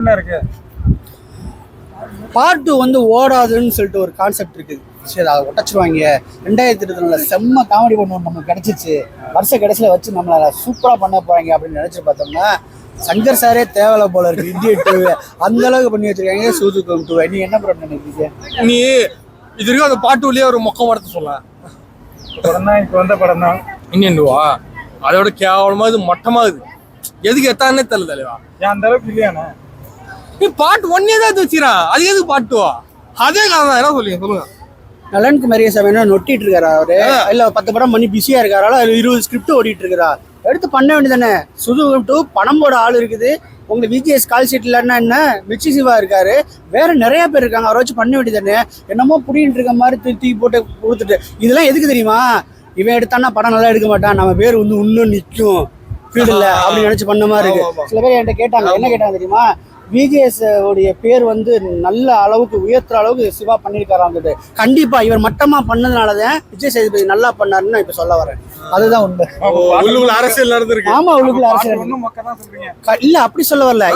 என்ன இருக்கு? Part two வந்து ஓடாதுன்னு சொல்லிட்டு ஒரு கான்செப்ட் இருக்குது சரி அதை உடச்சிருவாங்க. ரெண்டாயிரத்தி இருபத்தி நாலுல செம்ம காமெடி பண்ணுவோம் நமக்கு கிடைச்சிச்சு. வருஷ கடைசியில் வச்சு நம்மளை சூப்பராக பண்ண போறாங்க அப்படின்னு நினைச்சு பார்த்தோம்னா சங்கர் சாரே தேவையில்ல போல இருக்கு இந்திய டூ அந்த அளவுக்கு பண்ணி வச்சிருக்காங்க. சூதுக்கம் டூ நீங்க என்ன ப்ரோ நினைக்கிறீங்க? நீ இது வரைக்கும் அந்த பாட்டுலயே ஒரு மொக்கம் படத்தை சொல்ல. படம் தான் இப்போ வந்த படம் தான் இன்னுவா அதோட கேவலமா இது மட்டமா இது. எதுக்கு எத்தானே தெரியல தலைவா. ஏன் அந்த அளவுக்கு இல்லையாண்ணே நீ பாட்டு ஒன்னே தான் எடுத்து வச்சிரான் அது எதுக்கு பாட்டுவா அதே கதை தான். என்ன சொல்லுங்க சொல்லுங்க. நலனுக்கு மரிய சமையல் நொட்டிட்டு இருக்காரு அவரு? இல்ல பத்து படம் பண்ணி பிஸியா இருக்காரா? இருபது ஸ்கிரிப்ட் ஓடிட்டு இருக்கிறா? எடுத்து பண்ண வேண்டியதானே சுது டூ பணம் போட ஆள் இருக்குது. உங்களுக்கு விஜிஎஸ் கால் ஷீட் இல்லைன்னா என்ன? மிச்சி சிவா இருக்காரு. வேற நிறைய பேர் இருக்காங்க. அவரை வச்சு பண்ண வேண்டியதானே என்னமோ புடிங்கிட்டு இருக்க மாதிரி தூக்கி போட்டு கொடுத்துட்டு. இதெல்லாம் எதுக்கு தெரியுமா? இவன் எடுத்தான்னா படம் நல்லா எடுக்க மாட்டான். நம்ம பேர் வந்து இன்னும் நிற்கும். ஃபீல்டில் அப்படி நினைச்சு பண்ண மாதிரி. இருக்கு. சில பேர் என்கிட்ட கேட்டாங்க. என்ன கேட்டாங்க தெரியுமா? விஜிஎஸ் உடைய பேர் வந்து நல்ல அளவுக்கு உயர்த்துற அளவுக்கு சிவா பண்ணியிருக்காராம் வந்துட்டு கண்டிப்பா இவர் மட்டமா பண்ணதுனாலதான் விஜய் சேதுபதி நல்லா பண்ணாருன்னு நான் இப்ப சொல்ல வரேன். அதுதான் உண்மை. அரசியல் நடந்திருக்கு. ஆமா உள்ளுக்குள்ள அரசியல். தான் இல்ல அப்படி சொல்ல வரல.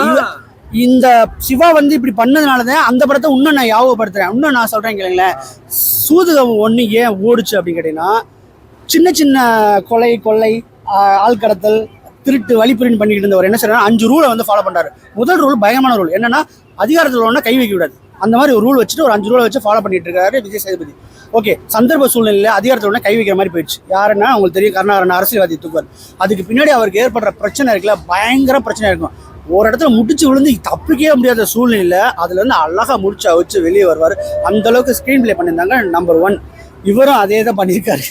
இந்த சிவா வந்து இப்படி பண்ணதுனாலதான் அந்த படத்தை இன்னும் நான் ஞாபகப்படுத்துறேன் இன்னும் நான் சொல்றேன் கேளுங்களேன். சூதுகம் ஒண்ணு ஏன் ஓடுச்சு அப்படின்னு கேட்டீங்கன்னா சின்ன சின்ன கொலை கொள்ளை ஆள் கடத்தல் திருட்டு வழிப்புரின் பண்ணிட்டு இருந்தவர் என்ன செய்யறாரு அஞ்சு ரூலை வந்து ஃபாலோ பண்றாரு. முதல் ரூல் பயமான ரூல் என்னன்னா அதிகாரத்தில் ஒன்றா கை வைக்க கூடாது. அந்த மாதிரி ஒரு ரூல் வச்சுட்டு ஒரு அஞ்சு ரூலை வச்சு ஃபாலோ பண்ணிட்டு இருக்காரு விஜய் சேதுபதி. ஓகே சந்தர்ப்ப சூழ்நிலையில் அதிகாரத்தில் உடனே கை வைக்கிற மாதிரி போயிடுச்சு. யாருன்னா உங்களுக்கு தெரியும் கருணாகரன் அரசியல்வாதி தூக்குவார். அதுக்கு பின்னாடி அவருக்கு ஏற்படுற பிரச்சனை இருக்குல்ல பயங்கர பிரச்சனை இருக்கும். ஒரு இடத்துல முடிச்சு விழுந்து தப்பிக்கவே முடியாத சூழ்நிலையில் அதுல இருந்து அழகா முடிச்சு அவிச்சு வெளியே வருவார். அந்த அளவுக்கு ஸ்க்ரீன் பிளே பண்ணியிருந்தாங்க நம்பர் ஒன் இவரும் அதே தான் பண்ணியிருக்காரு.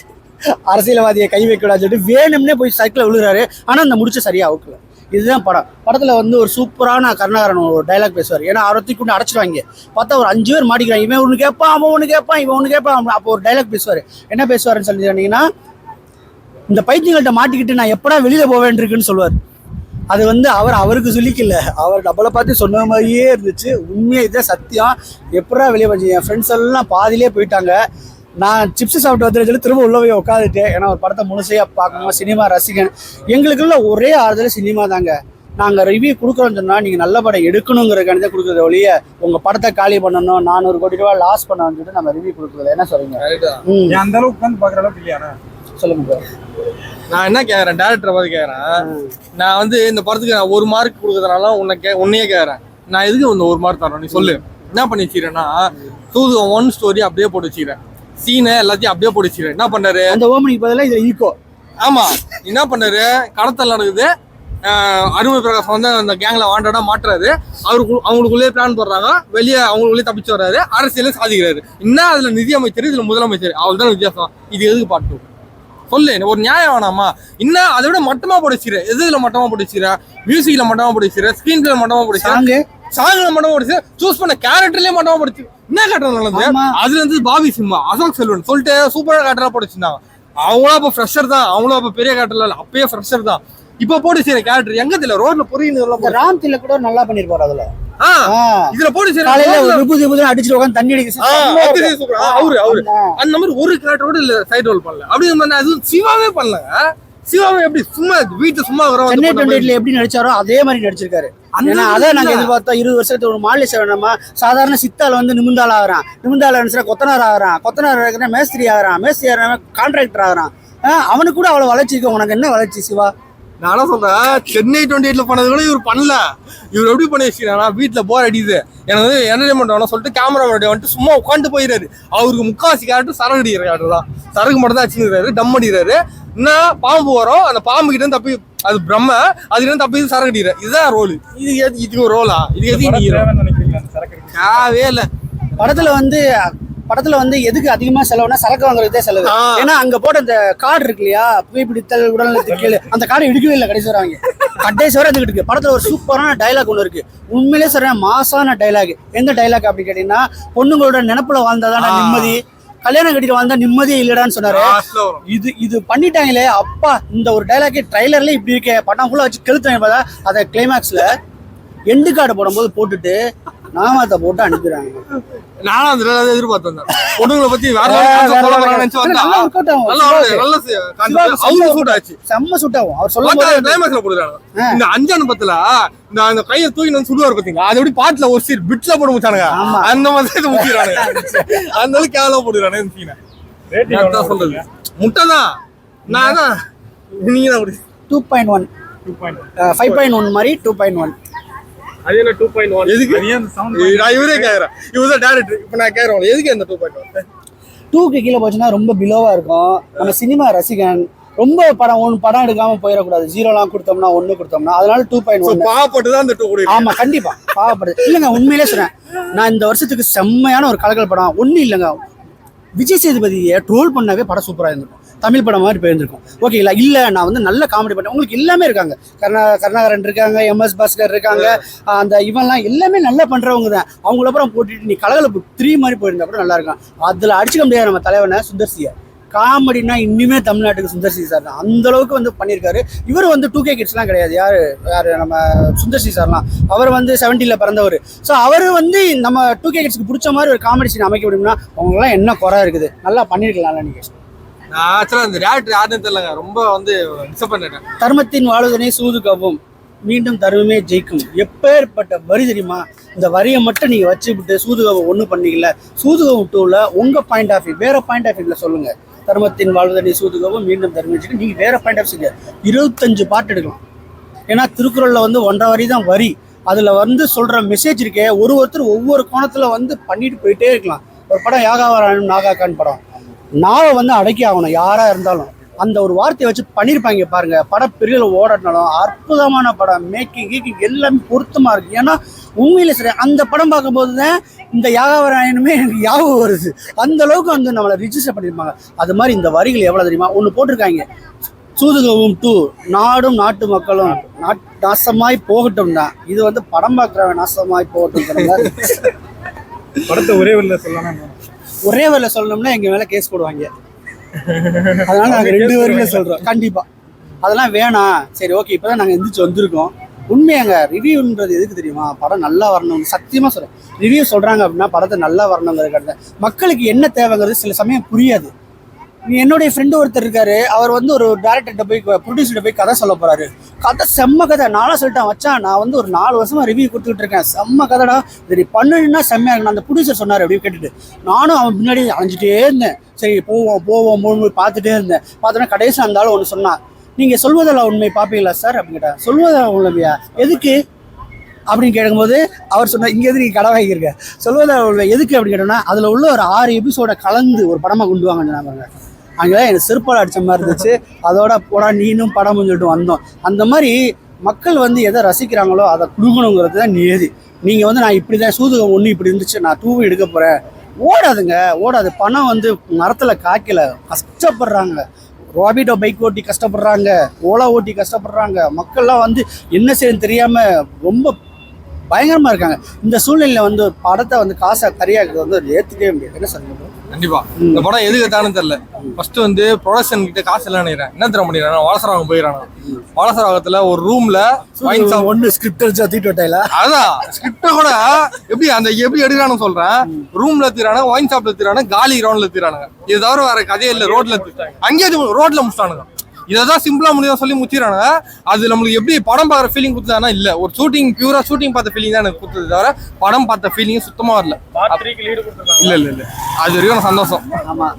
அரசியல்வாதியை கை வைக்கூடாது சொல்லிட்டு வேணும்னே போய் சைக்கிளை விழுகிறாரு. ஆனால் அந்த முடிச்ச சரியாக அவுக்கல இதுதான் படம். படத்தில் வந்து ஒரு சூப்பரான கருணாகரன் ஒரு டைலாக் பேசுவார். ஏன்னா அவரை கொண்டு அடைச்சிடுவாங்க பார்த்தா ஒரு அஞ்சு பேர் மாட்டிக்கிறாங்க. இவன் ஒன்று கேட்பான் அவன் ஒன்று கேட்பான் இவன் ஒன்று கேட்பான். அப்போ ஒரு டைலாக் பேசுவார். என்ன பேசுவாருன்னு சொல்லி சொன்னீங்கன்னா இந்த பைத்தியங்கள்ட்ட மாட்டிக்கிட்டு நான் எப்படா வெளியில் போவேன் இருக்குன்னு சொல்லுவார். அது வந்து அவர் அவருக்கு சொல்லிக்கல. அவர் நம்மளை பார்த்து சொன்ன மாதிரியே இருந்துச்சு. உண்மையாக இதுதான் சத்தியம். எப்படா வெளியே வந்து என் ஃப்ரெண்ட்ஸ் எல்லாம் பாதியிலே போயிட்டாங்க. நான் சிப்ஸ் சாப்பிட்டு வந்து சொல்லி திரும்ப உள்ள போய் உட்காந்துட்டேன் ஏன்னா ஒரு படத்தை முழுசையாக பார்க்கணும் சினிமா ரசிகன் எங்களுக்குள்ள ஒரே ஆறுதல் சினிமா தாங்க. நாங்கள் ரிவ்யூ கொடுக்குறோம்னு சொன்னால் நீங்கள் நல்ல படம் எடுக்கணுங்கிறக்காண்டி தான் கொடுக்குறத ஒழிய உங்கள் படத்தை காலி பண்ணணும் நானூறு கோடி ரூபா லாஸ் பண்ணணும்னு சொல்லிட்டு நம்ம ரிவ்யூ கொடுக்குறது என்ன சொல்றீங்க? அந்த அளவுக்கு உட்காந்து பாக்குற அளவுக்கு இல்லையாண்ணே சொல்லுங்க. நான் என்ன கேக்குறேன்? டேரக்டரை பார்த்து கேக்குறேன். நான் வந்து இந்த படத்துக்கு நான் ஒரு மார்க் கொடுக்கறதுனால உன்னை கே உன்னையே கேக்குறேன். நான் எதுக்கு இந்த ஒரு மார்க் தரேன் நீ சொல்லு. என்ன பண்ணி வச்சுக்கிறேன்னா தூது ஒன் ஸ்டோரி அப்படியே போட்டு வச்சுக்கிறேன். சீனை எல்லாத்தையும் அப்படியே வச்சுக்கிறேன். என்ன பண்ணாரு? அந்த ஓமனிக்கு பதிலாக இது ஈக்கோ ஆமா. என்ன பண்ணாரு? கடத்தல் நடக்குது. அருமை பிரகாஷ் வந்து அந்த கேங்ல வாண்டடா மாட்டுறாரு. அவருக்கு அவங்களுக்குள்ளே பிளான் போடுறாங்க. வெளியே அவங்களுக்குள்ளே தப்பிச்சு வர்றாரு. அரசியலே சாதிக்கிறாரு. என்ன அதுல நிதி அமைச்சர் இதுல முதலமைச்சர்? அவள் தான் வித்தியாசம். இது எதுக்கு பாட்டு சொல்லு ஒரு நியாயம் வேணாமா? இன்னும் அதை விட மட்டமா போடுச்சிரு எதுல மட்டமா போடுச்சிர மியூசிக்ல மட்டமா போடுச்சிர ஸ்கிரீன் பிளே மட்டமா போடுச்சிர சாங்கு சாங்ல மட்டமா போடுச்சு சூஸ் பண்ண கேரக்டர்லயே மட்டமா போடுச்சு என்ன கேரக்டர் நல்லது. அதுல இருந்து பாபி சிம்மா அசோக் செல்வன் சொல்லிட்டு சூப்பரா கேரக்டரா போட்டுச்சிருந்தாங்க அவங்களும் அப்ப ஃப்ரெஷர் தான். அவங்களும் அப்ப பெரிய கேரக்டர்ல இல்ல அப்பயே ஃப்ரெஷர் தான். இப்ப போட்டுச்சு கேரக்டர் எங்க தெரியல? ரோட்ல இந்த ராம் தில்ல கூட நல்லா பண்ணிருப்பாரு அதுல. இதுல போட்டுச்சு காலையில ஒரு விபூதி விபூதி அடிச்சுட்டு உட்காந்து தண்ணி அடிக்க அவரு. அந்த மாதிரி ஒரு கேரக்டரோட இல்ல சைடு ரோல் பண்ணல. அப்படிங்கிற அது சிவாவே பண்ணலங்க சிவாவே எப்படி சும்மா வீட்டுல சும்மா சென்னை டுவெண்ட்டி இருக்கிறவங்க எயிட்ல எப்படி நடிச்சாரோ அதே மாதிரி நடிச்சிருக்காரு. ஏன்னா அதான் நாங்க. எதிர்பார்த்தோம். இருபது வருஷத்துக்கு ஒரு மாலை சேவனமா சாதாரண சித்தாள் வந்து நிமிந்தாள் ஆகிறான். நிமிந்தாள் நினைச்சா கொத்தனார் ஆகிறான். கொத்தனார் ஆகிறா மேஸ்திரி ஆகிறான். மேஸ்திரி ஆகிறவன் கான்ட்ராக்டர் ஆகிறான். அவனுக்கு கூட அவ்வளவு வளர்ச்சி இருக்கும் உனக்கு என்ன வளர்ச்சி சிவா? நானும் சொல்றேன் சென்னை டுவெண்ட்டி எயிட்ல பண்ணது கூட இவர் பண்ணல. இவர் எப்படி பண்ணி வச்சுக்கிறானா வீட்டுல போர் அடிக்குது. எனக்கு வந்து என்டர்டைன்மெண்ட் வேணும் சொல்லிட்டு கேமரா முன்னாடி வந்துட்டு சும்மா உட்காந்து போயிடாரு அவருக்கு முக்காவாசி கேரக்டர் சரகு அடிக்கிற கேரக்டர் தான். சரகு மட்டும் தான் வச்சுக்கிறாரு டம் அடிக்கிறாரு. என்ன பாம்பு வரும் அந்த பாம்பு கிட்ட தப்பி அது பிரம்ம அதுல தப்பி சரகு அடிக்கிறார். இதுதான் ரோல் இது எது- இதுக்கு ஒரு ரோலா இது எதுக்கு படம் நீ hero? தேவைன்னு நினைக்கிறீங்களா? அந்த சரக்கு இல்ல. படத்துல வந்து படத்துல வந்து எதுக்கு அதிகமா செலவுனா சரக்கு வாங்குறதே செலவு. ஏன்னா அங்க போட்ட அந்த கார்டு இருக்கு இல்லையா? புகைப்பிடித்தல் உடல்நலத்துக்கு அந்த கார்டு எடுக்கவே இல்லை கடைசி வராங்க கடைசி வரை அதுக்கு இருக்கு படத்துல ஒரு சூப்பரான டைலாக் ஒன்று இருக்கு. உண்மையிலே சொல்றேன் மாசான டைலாக் எந்த டைலாக் அப்படி கேட்டீங்கன்னா பொண்ணுங்களோட நினப்புல வாழ்ந்தாதான். நிம்மதி. கல்யாணம் கட்டிட்டு வாழ்ந்தா நிம்மதியே இல்லடான்னு சொன்னாரு. இது இது பண்ணிட்டாங்களே அப்பா இந்த ஒரு டைலாக்கே ட்ரைலர்ல இப்படி இருக்கே. படம் ஃபுல்லா வச்சு கெழுத்தாங்க பார்த்தா அதை கிளைமேக்ஸ்ல எண்டு கார்டு போடும்போது போட்டுட்டு நாமத்தை போட்டு அனுப்பிடுறாங்க. நானும் அந்த வேலை எதிர்பார்த்து வந்தேன். பொண்ணுங்களை பத்தி வேற சொல்ல நினைச்சு வந்தா நல்லா அவங்க செம்ம சூட் ஆச்சு. செம்ம சூட் ஆகும். அவர் சொல்லும் பார்த்தா போது climax ல போடுறாங்க இந்த அஞ்சானு பத்துல இந்த அந்த கையை தூக்கி வந்து சுடுவார் பாத்தீங்களா? அது எப்படி பாட்டுல ஒரு சீர் பிட்ல போட்டு முடிச்சானுங்க. அந்த மாதிரி இதை அந்த அளவுக்கு கேவலம் போடுறானு இந்த சீனை சொல்றது. முட்டை தான். நான் தான் நீங்க தான் two point one two point five point one மாதிரி டூ பாயிண்ட் ஒன் அது என்ன டூ பாயிண்ட் ஒன் எதுக்கு? நான் இவரே கேக்குறேன். இவர் தான் டேரக்டர் இப்ப நான் கேக்குறேன் எதுக்கு அந்த டூ பாயிண்ட் டூக்கு கீழே போச்சுன்னா ரொம்ப பிலோவா இருக்கும். நம்ம சினிமா ரசிகன் ரொம்ப படம் ஒன்று படம் எடுக்காம போயிடக்கூடாது. ஜீரோலாம் கொடுத்தோம்னா ஒன்று கொடுத்தோம்னா அதனால டூ பாயிண்ட் ஒன் பாவப்பட்டு தான் அந்த டூ கூட ஆமா கண்டிப்பா. பாவப்படுது இல்லைங்க உண்மையிலே சொல்றேன். நான் இந்த வருஷத்துக்கு செம்மையான ஒரு கலக்கல் படம். ஒன்றும் இல்லைங்க. விஜய் சேதுபதியை ட்ரோல் பண்ணாவே படம் சூப்பராக இருந்திருக்கும். தமிழ் படம் மாதிரி போயிருந்திருக்கும். ஓகேங்களா இல்லை நான் வந்து நல்ல காமெடி பண்ணேன் உங்களுக்கு எல்லாமே இருக்காங்க. கருணா கருணாகரன் இருக்காங்க எம்எஸ் பாஸ்கர் இருக்காங்க அந்த இவன்லாம் எல்லாமே நல்லா பண்ணுறவங்க தான். அவங்கள அப்புறம் போட்டுட்டு நீ கலகலப்பு த்ரீ மாதிரி போயிருந்தா கூட நல்லா இருக்கும் அதில் அடிச்சுக்க முடியாது நம்ம தலைவனை சுந்தர்சியை. காமெடினா இன்னுமே தமிழ்நாட்டுக்கு சுந்தர்சி சார் தான். அந்த அளவுக்கு வந்து பண்ணியிருக்காரு. இவர் வந்து டூ கே கிட்ஸ்லாம் கிடையாது. யார் யார் நம்ம சுந்தர்சி சார்லாம் அவர் வந்து செவன்ட்டியில் பிறந்தவர். ஸோ அவர் வந்து நம்ம டூ கே கிட்ஸ்க்கு பிடிச்ச மாதிரி ஒரு காமெடி சீன் அமைக்க முடியும்னா அவங்களாம் என்ன குறை இருக்குது? நல்லா பண்ணியிருக்கலாம் நீங்கள் நான் அந்த டேரக்டர் யாருன்னு தெரியலங்க. ரொம்ப வந்து டிசப்பாயின்ட் தர்மத்தின் வாழுதனை சூது கவும் மீண்டும் தர்மமே ஜெயிக்கும். எப்பேற்பட்ட வரி தெரியுமா? இந்த வரியை மட்டும் நீங்கள் வச்சுக்கிட்டு சூதுகவை ஒன்றும் பண்ணீங்கல்ல. சூதுகவும் டூவில் உங்கள் பாயிண்ட் ஆஃப் வியூ வேறு பாயிண்ட் ஆஃப் வியூவில் சொல்லுங்கள் தர்மத்தின் வாழ்வதனை சூதுகவும் மீண்டும் தர்மம் ஜெயிக்கும். நீங்கள் வேற பாயிண்ட் ஆஃப் வியூ இருபத்தஞ்சு பாட்டு எடுக்கலாம். ஏன்னா திருக்குறளில் வந்து ஒன்றரை வரி தான் வரி. அதில் வந்து சொல்கிற மெசேஜ் இருக்கே ஒரு ஒருத்தர் ஒவ்வொரு கோணத்தில் வந்து பண்ணிட்டு போயிட்டே இருக்கலாம். ஒரு படம் யாகாவராயணம் நாகாக்கான் படம். நாவை வந்து அடக்கி ஆகணும் யாராக இருந்தாலும். அந்த ஒரு வார்த்தையை வச்சு பண்ணியிருப்பாங்க பாருங்க. படம் பெரிய ஓடனாலும் அற்புதமான படம் மேக்கிங் கீக்கிங் எல்லாமே பொருத்தமாக இருக்குது ஏன்னா உண்மையில் சரி அந்த படம் பார்க்கும்போது தான் இந்த யாகவராயனுமே எனக்கு ஞாபகம் வருது. அந்த அளவுக்கு வந்து நம்மளை ரிஜிஸ்டர் பண்ணியிருப்பாங்க அது மாதிரி இந்த வரிகள் எவ்வளோ தெரியுமா? ஒன்று போட்டிருக்காங்க. சூதுகவும் டூ நாடும் நாட்டு மக்களும் நாட் நாசமாய் போகட்டும் தான் இது வந்து படம் பார்க்குறவன் நாசமாய் போகட்டும் படத்தை ஒரே வழியில் சொல்லலாம்? ஒரே வரியில சொல்லணும்னா எங்க மேல கேஸ் போடுவாங்க. அதனால நாங்க ரெண்டு வரியில சொல்றோம். கண்டிப்பா. அதெல்லாம் வேணாம். சரி ஓகே இப்பதான் நாங்க எந்திரிச்சு வந்திருக்கோம். உண்மையாங்க ரிவ்யூன்றது எதுக்கு தெரியுமா? படம் நல்லா வரணும் சத்தியமா சொல்றேன். ரிவ்யூ சொல்றாங்க அப்படின்னா படத்தை நல்லா வரணுங்கிறது மக்களுக்கு என்ன தேவைங்கிறது சில சமயம் புரியாது. என்னுடைய ஃப்ரெண்டு ஒருத்தர் இருக்காரு அவர் வந்து ஒரு டேரக்டர்கிட்ட போய் ப்ரொடியூசர்கிட்ட போய் கதை சொல்ல போறாரு. கதை செம்ம கதை. நானும் சொல்லிட்டேன் வச்சான் நான் வந்து ஒரு நாலு வருஷமா ரிவ்யூ கொடுத்துட்டு இருக்கேன். செம்ம கதைடா. இது நீ பண்ணுனா செம்மையா இருக்கணும் அந்த ப்ரொடியூசர் சொன்னார் அப்படின்னு கேட்டுட்டு. நானும் அவன் முன்னாடி அலைஞ்சிட்டே இருந்தேன். சரி போவோம் போவோம் மூணு பார்த்துட்டே இருந்தேன். பார்த்தோன்னா கடைசி அந்த ஆள் ஒன்று சொன்னான். நீங்கள் சொல்வதில் உண்மை பார்ப்பீங்களா சார் அப்படின்னு கேட்டேன். சொல்வதில் உண்மையா எதுக்கு? அப்படின்னு கேட்கும்போது அவர் சொன்ன இங்கே எது நீங்கள் கடை வாங்கியிருக்க? சொல்வதில் உண்மை எதுக்கு? அப்படின்னு கேட்டோம்னா அதில் உள்ள ஒரு ஆறு எபிசோட கலந்து ஒரு படமாக கொண்டு வாங்க சொன்னாங்க அங்கே எனக்கு செருப்பால் அடித்த மாதிரி இருந்துச்சு. அதோட போடா நீனும் படம்னு சொல்லிட்டு வந்தோம். அந்த மாதிரி மக்கள் வந்து எதை ரசிக்கிறாங்களோ அதை கொடுக்கணுங்கிறது தான் நியதி. நீங்கள் வந்து நான் இப்படி தான் சூதுகம் ஒன்று இப்படி இருந்துச்சு நான் டூவும் எடுக்க போகிறேன் ஓடாதுங்க ஓடாது. பணம் வந்து மரத்தில் காய்க்கல. கஷ்டப்படுறாங்க. ரோபிட்டோ பைக் ஓட்டி கஷ்டப்படுறாங்க. ஓலா ஓட்டி கஷ்டப்படுறாங்க. மக்கள்லாம் வந்து என்ன செய்யணும் தெரியாமல் ரொம்ப பயங்கரமாக இருக்காங்க. இந்த சூழ்நிலையில் வந்து ஒரு படத்தை வந்து காசை கரியாக்குறது வந்து ஏற்றுக்கவே முடியாது. என்ன சொல்லுங்க கண்டிப்பா. இந்த படம் எதுக்கு எடுத்தான்னு தெரியல. ஃபர்ஸ்ட் வந்து ப்ரொடக்ஷன் கிட்ட காசு இல்லைன்னு நினைக்கிறேன் என்ன தர பண்ணிடுறாங்க வளசராகம் போயிடறாங்க. வளசராகத்துல ஒரு ரூம்ல ஒன்று ஸ்கிரிப்ட் வச்சு தூக்கிட்டு விட்டாயில? அதான். ஸ்கிரிப்ட கூட எப்படி அந்த எப்படி எடுக்கிறானு சொல்றேன். ரூம்ல தீரானுங்க ஒயின் ஷாப்ல தீரானுங்க காலி கிரவுண்ட்ல தீரானுங்க இது தவிர வேற கதையே இல்ல. ரோட்ல அங்கேயே ரோட்ல முடிச்சிட்டானுங்க இதான் சிம்பிளா முடியும் சொல்லி முத்திரானுங்க அது நம்மளுக்கு எப்படி படம் பார்க்குற ஃபீலிங் கொடுத்தானா இல்ல ஒரு ஷூட்டிங் பியூரா ஷூட்டிங் பார்த்த ஃபீலிங் தான் எனக்கு கொடுத்தது தவிர படம் பார்த்த ஃபீலிங் சுத்தமா வரல. இல்ல இல்ல இல்ல. அது வரைக்கும் சந்தோஷம். ஆமாம்